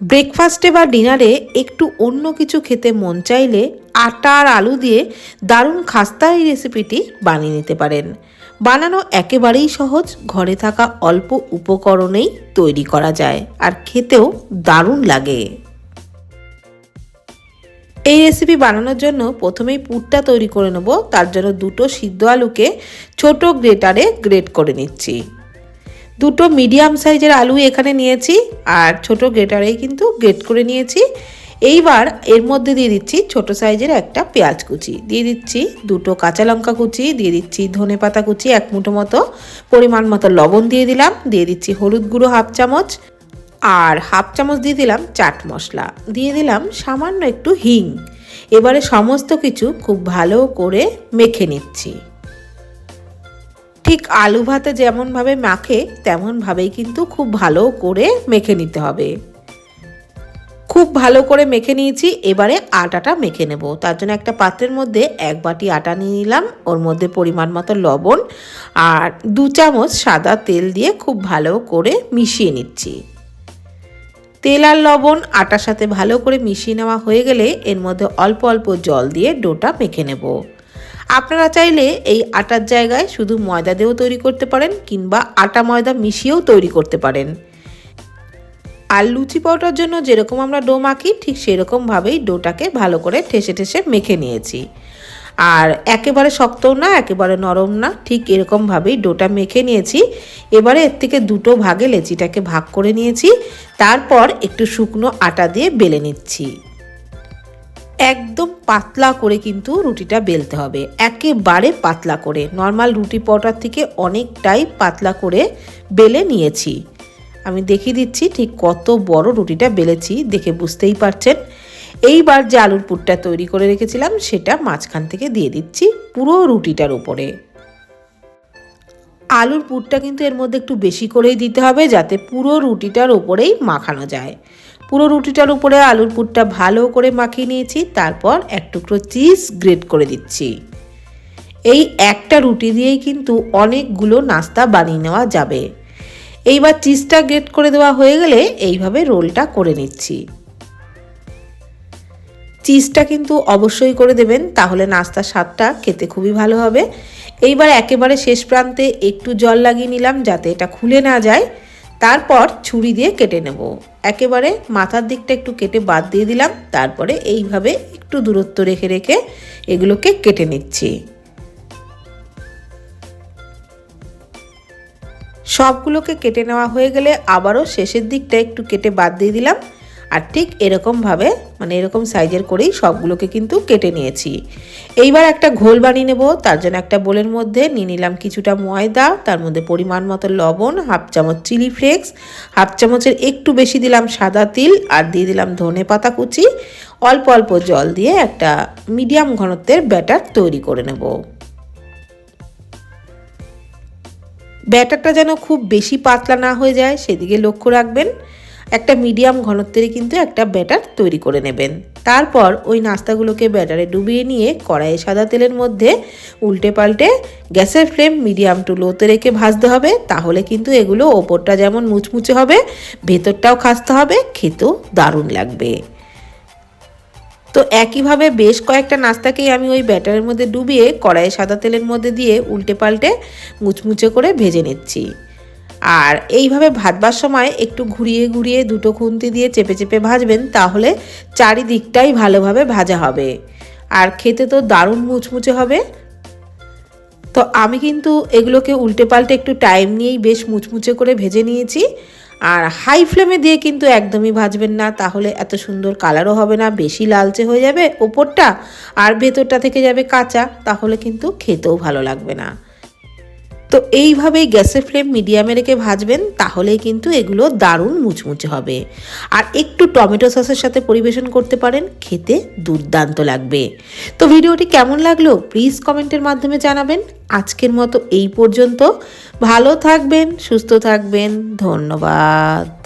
ব্রেকফাস্টে বা ডিনারে একটু অন্য কিছু খেতে মন চাইলে আটা আর আলু দিয়ে দারুণ খাস্তা এই রেসিপিটি বানিয়ে নিতে পারেন। বানানো একেবারেই সহজ, ঘরে থাকা অল্প উপকরণেই তৈরি করা যায় আর খেতেও দারুণ লাগে। এই রেসিপি বানানোর জন্য প্রথমেই পুরটা তৈরি করে নেব, তার জন্য দুটো সিদ্ধ আলুকে ছোট গ্রেটারে গ্রেট করে নিচ্ছি। দুটো মিডিয়াম সাইজের আলু এখানে নিয়েছি আর ছোট গ্রেটারেই কিন্তু গ্রেট করে নিয়েছি। এইবার এর মধ্যে দিয়ে দিচ্ছি ছোট সাইজের একটা পেঁয়াজ কুচি। দিয়ে দিচ্ছি দুটো কাঁচা লঙ্কা কুচি, দিয়ে দিচ্ছি ধনে পাতা কুচি এক মুঠো মতো, পরিমাণ মতো লবণ দিয়ে দিলাম, দিয়ে দিচ্ছি হলুদ গুঁড়ো হাফ চামচ আর হাফ চামচ দিয়ে দিলাম চাট মশলা। দিয়ে দিলাম সামান্য একটু হিং। এবারে সমস্ত কিছু খুব ভালো করে মেখে নিচ্ছি। ঠিক আলু ভাতে যেমনভাবে মাখে, তেমনভাবেই কিন্তু খুব ভালো করে মেখে নিতে হবে। খুব ভালো করে মেখে নিয়েছি, এবারে আটাটা মেখে নেব। তার জন্য একটা পাত্রের মধ্যে এক বাটি আটা নিয়ে নিলাম, ওর মধ্যে পরিমাণ মতো লবণ আর দু চামচ সাদা তেল দিয়ে খুব ভালো করে মিশিয়ে নিচ্ছি। তেল আর লবণ আটার সাথে ভালো করে মিশিয়ে নেওয়া হয়ে গেলে এর মধ্যে অল্প অল্প জল দিয়ে ডোটা মেখে নেব। আপনারা চাইলে এই আটার জায়গায় শুধু ময়দা দিয়েও তৈরি করতে পারেন কিংবা আটা ময়দা মিশিয়েও তৈরি করতে পারেন। আর লুচি পাউটার জন্য যেরকম আমরা ডো মাখি, ঠিক সেরকমভাবেই ডোটাকে ভালো করে ঠেসে ঠেসে মেখে নিয়েছি। আর একেবারে শক্তও না, একেবারে নরম না, ঠিক এরকমভাবেই ডোটা মেখে নিয়েছি। এবারে এর থেকে দুটো ভাগে লেচিটাকে ভাগ করে নিয়েছি। তারপর একটু শুকনো আটা দিয়ে বেলে নিচ্ছি। একদম পাতলা করে কিন্তু রুটিটা বেলতে হবে। একেবারে পাতলা করে। নর্মাল রুটি পটার থেকে অনেকটাই পাতলা করে বেলে নিয়েছি। আমি দেখিয়ে দিচ্ছি ঠিক কত বড় রুটিটা বেলেছি, দেখে বুঝতেই পারছেন। এইবার যে আলুর পুরটা তৈরি করে রেখেছিলাম, সেটা মাঝখান থেকে দিয়ে দিচ্ছি পুরো রুটিটার উপরে। আলুর পুরটা কিন্তু এর মধ্যে একটু বেশি করেই দিতে হবে, যাতে পুরো রুটিটার ওপরেই মাখানো যায়। পুরো রুটিটার উপরে আলুর পুরটা ভালো করে মাখিয়ে নিয়েছি, তারপর এক টুকরো চিজ গ্রেট করে দিচ্ছি। এই একটা রুটি দিয়েই কিন্তু অনেকগুলো নাস্তা বানিয়ে নেওয়া যাবে। এইবার চিজটা গ্রেট করে দেওয়া হয়ে গেলে এইভাবে রোলটা করে নিচ্ছি। চিজটা কিন্তু অবশ্যই করে দেবেন, তাহলে নাস্তার স্বাদটা খেতে খুবই ভালো হবে। এইবার একেবারে শেষ প্রান্তে একটু জল লাগিয়ে নিলাম যাতে এটা খুলে না যায়। তারপর ছুরি দিয়ে কেটে নেব। একেবারে মাথার দিকটা একটু কেটে বাদ দিয়ে দিলাম, তারপরে এইভাবে একটু দূরত্ব রেখে রেখে এগুলোকে কেটে নিচ্ছি। সবগুলোকে কেটে নেওয়া হয়ে গেলে আবারও শেষের দিকটা একটু কেটে বাদ দিয়ে দিলাম। আর ঠিক এরকমভাবে মানে এরকম সাইজের করেই সবগুলোকে কিন্তু কেটে নিয়েছি। এইবার একটা ঘোল বানিয়ে নেব, তার জন্য একটা বোলের মধ্যে নিয়ে নিলাম কিছুটা ময়দা, তার মধ্যে পরিমাণ মতো লবণ, হাফ চামচ চিলি ফ্লেক্স, হাফ চামচের একটু বেশি দিলাম সাদা তিল, আর দিয়ে দিলাম ধনে পাতা কুচি। অল্প অল্প জল দিয়ে একটা মিডিয়াম ঘনত্বের ব্যাটার তৈরি করে নেব। ব্যাটারটা যেন খুব বেশি পাতলা না হয়ে যায়, সেদিকে লক্ষ্য রাখবেন। একটা মিডিয়াম ঘনত্বেরই কিন্তু একটা ব্যাটার তৈরি করে নেবেন। তারপর ওই নাস্তাগুলোকে ব্যাটারে ডুবিয়ে নিয়ে কড়াইয়ে সাদা তেলের মধ্যে উল্টে পাল্টে গ্যাসের ফ্লেম মিডিয়াম টু লোতে রেখে ভাজতে হবে। তাহলে কিন্তু এগুলো ওপরটা যেমন মুচমুচে হবে, ভেতরটাও খাসতে হবে, খেতেও দারুণ লাগবে। তো একইভাবে বেশ কয়েকটা নাস্তাকেই আমি ওই ব্যাটারের মধ্যে ডুবিয়ে কড়াইয়ে সাদা তেলের মধ্যে দিয়ে উল্টে পাল্টে মুচমুচে করে ভেজে নিচ্ছি। আর এইভাবে ভাজবার সময় একটু ঘুরিয়ে ঘুরিয়ে দুটো খুন্তি দিয়ে চেপে চেপে ভাজবেন, তাহলে চারিদিকটাই ভালোভাবে ভাজা হবে। আর খেতে তো দারুণ মুচমুচে হবে। তো আমি কিন্তু এগুলোকে উল্টে পাল্টে একটু টাইম নিয়েই বেশ মুচমুচে করে ভেজে নিয়েছি। আর হাই ফ্লেমে দিয়ে কিন্তু একদমই ভাজবেন না, তাহলে এত সুন্দর কালারও হবে না, বেশি লালচে হয়ে যাবে ওপরটা, আর ভেতরটা থেকে যাবে কাঁচা, তাহলে কিন্তু খেতেও ভালো লাগবে না। তো এইভাবেই গ্যাসের ফ্লেম মিডিয়ামে রেখে ভাজবেন, তাহলেই কিন্তু এগুলো দারুণ মুচমুচে হবে। আর একটু টমেটো সসের সাথে পরিবেশন করতে পারেন, খেতে দুর্দান্ত লাগবে। তো ভিডিওটি কেমন লাগল প্লিজ কমেন্টের মাধ্যমে জানাবেন। আজকের মতো এই পর্যন্ত। ভালো থাকবেন, সুস্থ থাকবেন, ধন্যবাদ।